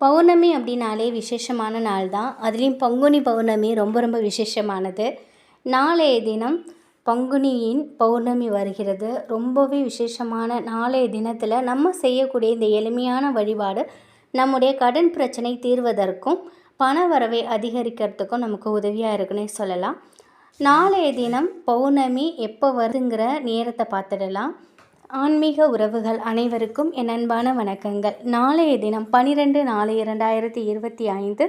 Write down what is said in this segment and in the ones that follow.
பௌர்ணமி அப்படின்னாலே விசேஷமான நாள் தான். அதுலேயும் பங்குனி பௌர்ணமி ரொம்ப ரொம்ப விசேஷமானது. நாளைய தினம் பங்குனியின் பௌர்ணமி வருகிறது. ரொம்பவே விசேஷமான நாளைய தினத்தில் நம்ம செய்யக்கூடிய இந்த எளிமையான வழிபாடு நம்முடைய கடன் பிரச்சனை தீர்வதற்கும் பண வரவை அதிகரிக்கிறதுக்கும் நமக்கு உதவியாக இருக்குன்னே சொல்லலாம். நாளைய தினம் பௌர்ணமி எப்போ வருதுங்கிற நேரத்தை பார்த்துடலாம். ஆன்மீக உறவுகள் அனைவருக்கும் என் அன்பான வணக்கங்கள். நாளைய தினம் பனிரெண்டு நாலு இரண்டாயிரத்தி இருபத்தி ஐந்து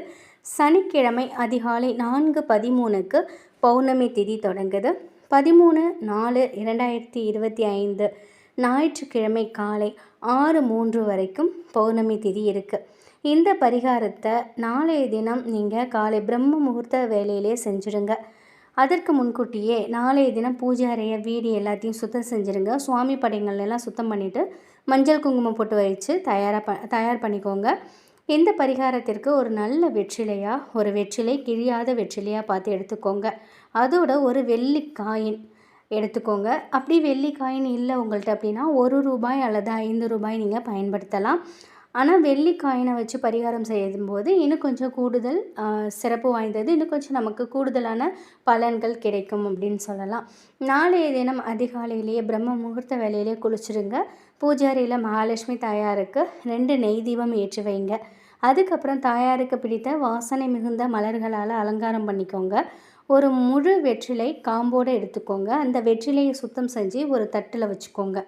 சனிக்கிழமை அதிகாலை நான்கு பதிமூணுக்கு பௌர்ணமி திதி தொடங்குது. பதிமூணு நாலு இரண்டாயிரத்தி இருபத்தி ஐந்து ஞாயிற்றுக்கிழமை காலை ஆறு மூன்று வரைக்கும் பௌர்ணமி திதி இருக்குது இந்த பரிகாரத்தை நாளைய தினம் நீங்கள் காலை பிரம்ம முகூர்த்த வேலையிலே செஞ்சுடுங்க. அதற்கு முன்கூட்டியே நாளைய தினம் பூஜை அறைய வீடு எல்லாத்தையும் சுத்தம் செஞ்சுருங்க. சுவாமி படைகள் எல்லாம் சுத்தம் பண்ணிவிட்டு மஞ்சள் குங்குமம் போட்டு வச்சு தயாராக ப தயார் பண்ணிக்கோங்க. இந்த பரிகாரத்திற்கு ஒரு நல்ல வெற்றிலையாக ஒரு வெற்றிலை கிழியாத வெற்றிலையாக பார்த்து எடுத்துக்கோங்க. அதோட ஒரு வெள்ளி காயின் எடுத்துக்கோங்க. அப்படி வெள்ளி காயின் இல்லை உங்கள்கிட்ட அப்படின்னா ஒரு ரூபாய் அல்லது ஐந்து ரூபாய் நீங்கள் பயன்படுத்தலாம். ஆனால் வெள்ளி காயினை வச்சு பரிகாரம் செய்யும்போது இன்னும் கொஞ்சம் கூடுதல் சிறப்பு வாய்ந்தது. இன்னும் கொஞ்சம் நமக்கு கூடுதலான பலன்கள் கிடைக்கும் அப்படின்னு சொல்லலாம். நாளைய தினம் அதிகாலையிலேயே பிரம்ம முகூர்த்த வேலையிலே குளிச்சுருங்க. பூஜாரியில் மகாலட்சுமி தாயாருக்கு ரெண்டு நெய் தீபம் ஏற்றி வைங்க. அதுக்கப்புறம் தாயாருக்கு பிடித்த வாசனை மிகுந்த மலர்களால் அலங்காரம் பண்ணிக்கோங்க. ஒரு முழு வெற்றிலை காம்போடு எடுத்துக்கோங்க. அந்த வெற்றிலையை சுத்தம் செஞ்சு ஒரு தட்டில் வச்சுக்கோங்க.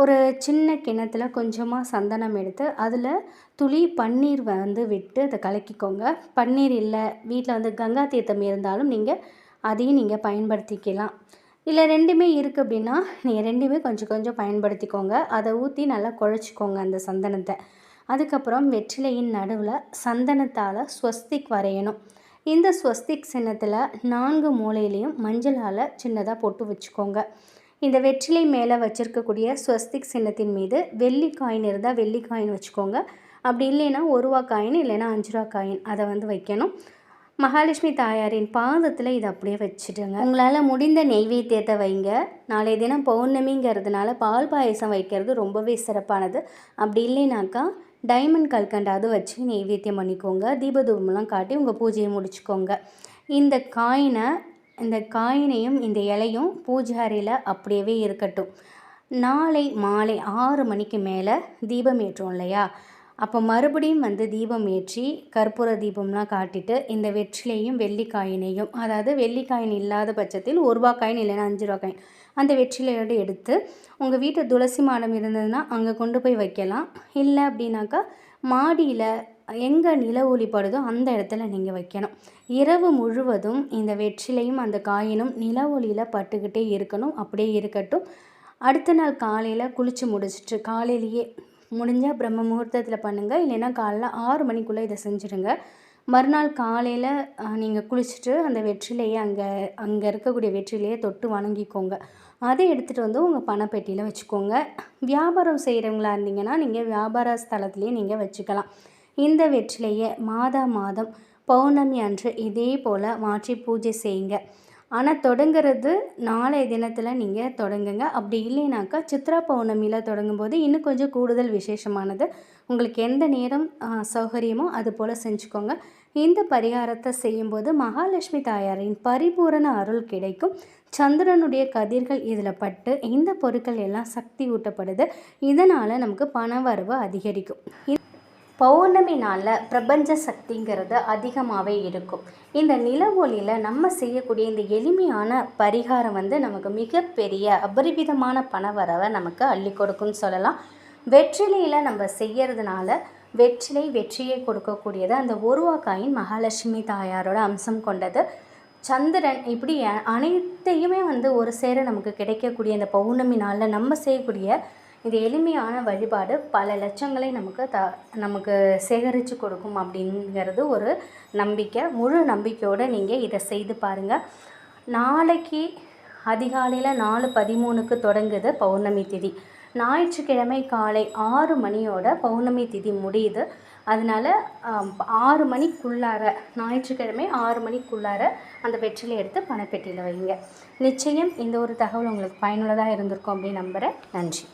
ஒரு சின்ன கிணத்துல கொஞ்சமாக சந்தனம் எடுத்து அதில் துளி பன்னீர் வந்து விட்டு அதை கலக்கிக்கோங்க. பன்னீர் இல்லை வீட்டில் வந்து கங்கா தீர்த்தம் இருந்தாலும் நீங்கள் அதையும் நீங்கள் பயன்படுத்திக்கலாம். இல்லை ரெண்டுமே இருக்குது அப்படின்னா நீங்கள் ரெண்டுமே கொஞ்சம் கொஞ்சம் பயன்படுத்திக்கோங்க. அதை ஊற்றி நல்லா குழச்சிக்கோங்க அந்த சந்தனத்தை. அதுக்கப்புறம் வெற்றிலையின் நடுவில் சந்தனத்தால் ஸ்வஸ்திக் வரையணும். இந்த ஸ்வஸ்திக் சின்னத்தில் நான்கு மூலையிலையும் மஞ்சளால் சின்னதாக போட்டு வச்சுக்கோங்க. இந்த வெற்றிலை மேலே வச்சுருக்கக்கூடிய ஸ்வஸ்திக் சின்னத்தின் மீது வெள்ளி காயின் இருந்தால் வெள்ளி காயின் வச்சுக்கோங்க. அப்படி இல்லைன்னா ஒரு ரூபா காயின் இல்லைன்னா அஞ்சு ரூபா காயின் அதை வந்து வைக்கணும். மகாலட்சுமி தாயாரின் பாதத்தில் இதை அப்படியே வச்சுடுங்க. உங்களால் முடிந்த நெய்வேத்தியத்தை வைங்க. நாளைய தினம் பௌர்ணமிங்கிறதுனால பால் பாயசம் வைக்கிறது ரொம்பவே சிறப்பானது. அப்படி இல்லைனாக்கா டைமண்ட் கல்கண்டாவது வச்சு நெய்வேத்தியம் பண்ணிக்கோங்க. தீபதூபம்லாம் காட்டி உங்கள் பூஜையை முடிச்சுக்கோங்க. இந்த காயினை இந்த காயினையும் இந்த இலையும் பூஜை அறையில் அப்படியே இருக்கட்டும். நாளை மாலை ஆறு மணிக்கு மேலே தீபம் ஏற்றோம் இல்லையா? அப்போ மறுபடியும் வந்து தீபம் ஏற்றி கற்பூர தீபம்லாம் காட்டிட்டு இந்த வெற்றிலையும் வெள்ளிக்காயினையும் அதாவது வெள்ளிக்காயின் இல்லாத பட்சத்தில் ஒரு ரூபா காயின் இல்லைன்னா அஞ்சு ரூபா காயின் அந்த வெற்றிலையோடு எடுத்து உங்கள் வீட்டு துளசி மாடம் இருந்ததுன்னா அங்கே கொண்டு போய் வைக்கலாம். இல்லை அப்படின்னாக்கா மாடியில் எங்கே நில ஒளிப்படுதோ அந்த இடத்துல நீங்கள் வைக்கணும். இரவு முழுவதும் இந்த வெற்றிலையும் அந்த காயினும் நில ஒளியில் பட்டுக்கிட்டே இருக்கணும். அப்படியே இருக்கட்டும். அடுத்த நாள் காலையில் குளித்து முடிச்சிட்டு காலையிலேயே முடிஞ்சால் பிரம்ம முகூர்த்தத்தில் பண்ணுங்கள் இல்லைன்னா காலைல ஆறு மணிக்குள்ளே இதை செஞ்சுடுங்க. மறுநாள் காலையில் நீங்கள் குளிச்சுட்டு அந்த வெற்றிலையை அங்கே அங்கே இருக்கக்கூடிய வெற்றிலையை தொட்டு வணங்கிக்கோங்க. அதை எடுத்துகிட்டு வந்து உங்கள் பணப்பெட்டியில் வச்சுக்கோங்க. வியாபாரம் செய்கிறவங்களா இருந்தீங்கன்னா நீங்கள் வியாபார ஸ்தலத்துலேயே நீங்கள் வச்சுக்கலாம். இந்த வெற்றிலையை மாதா மாதம் பௌர்ணமி அன்று இதே போல் மாற்றி பூஜை செய்யுங்க. ஆனால் தொடங்கிறது நாளைய தினத்தில் நீங்கள் தொடங்குங்க. அப்படி இல்லைனாக்கா சித்ரா பௌர்ணமியில் தொடங்கும்போது இன்னும் கொஞ்சம் கூடுதல் விசேஷமானது. உங்களுக்கு எந்த நேரம் சௌகரியமோ அது போல் செஞ்சுக்கோங்க. இந்த பரிகாரத்தை செய்யும்போது மகாலட்சுமி தாயாரின் பரிபூரண அருள் கிடைக்கும். சந்திரனுடைய கதிர்கள் இதில் பட்டு இந்த பொருட்கள் எல்லாம் சக்தி ஊட்டப்படுது. இதனால் நமக்கு பண வரவு அதிகரிக்கும். பௌர்ணமி நாளில் பிரபஞ்ச சக்திங்கிறது அதிகமாகவே இருக்கும். இந்த நில ஒளியில் நம்ம செய்யக்கூடிய இந்த எளிமையான பரிகாரம் வந்து நமக்கு மிகப்பெரிய அபரிவிதமான பணவரவை நமக்கு அள்ளி கொடுக்கும்னு சொல்லலாம். வெற்றிலையில் நம்ம செய்யறதுனால வெற்றிலை வெற்றியை கொடுக்கக்கூடியது அந்த ஒருவாக்காயின் மகாலட்சுமி தாயாரோட அம்சம் கொண்டது. சந்திரன் இப்படி அனைத்தையுமே வந்து ஒரு சேர நமக்கு கிடைக்கக்கூடிய இந்த பௌர்ணமி நாளில் நம்ம செய்யக்கூடிய இது எளிமையான வழிபாடு பல லட்சங்களை நமக்கு த நமக்கு சேகரித்து கொடுக்கும் அப்படிங்கிறது ஒரு நம்பிக்கை. முழு நம்பிக்கையோடு நீங்கள் இதை செய்து பாருங்கள் நாளைக்கு அதிகாலையில் நாலு பதிமூணுக்கு தொடங்குது பௌர்ணமி திதி. ஞாயிற்றுக்கிழமை காலை ஆறு மணியோட பௌர்ணமி திதி முடியுது. அதனால் ஆறு மணிக்குள்ளார ஞாயிற்றுக்கிழமை ஆறு மணிக்குள்ளார அந்த வெற்றிலை எடுத்து பணப்பெட்டியில் வைங்க. நிச்சயம் இந்த ஒரு தகவல் உங்களுக்கு பயனுள்ளதாக இருந்திருக்கும் அப்படின்னு நம்புகிறேன் நன்றி.